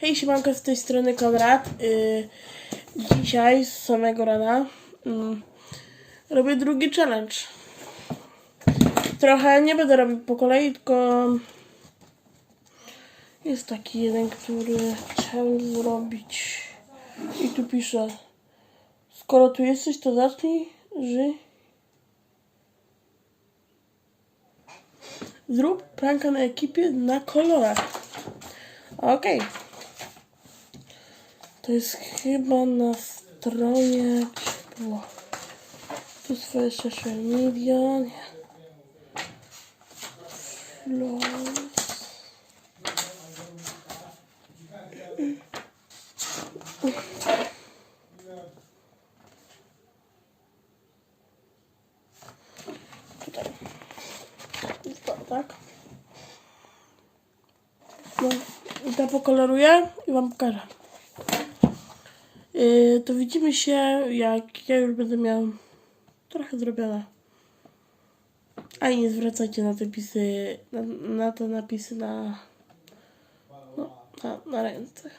Hej, siemanko, z tej strony Konrad. Yy, dzisiaj z samego rana mm, robię drugi challenge. Trochę nie będę robił po kolei, tylko jest taki jeden, który chciałem zrobić. I tu pisze, skoro tu jesteś, to zacznij żyć. Zrób pranka na ekipie na kolorach. Okej. To jest chyba na stronie. było? Tu swoje social media. Nie. To, tak? No, i to pokoloruję i wam pokażę. Yy, to widzimy się, jak ja już będę miał trochę zrobione. A nie zwracajcie na te pisy, na, na te napisy na, no, na, na ręce.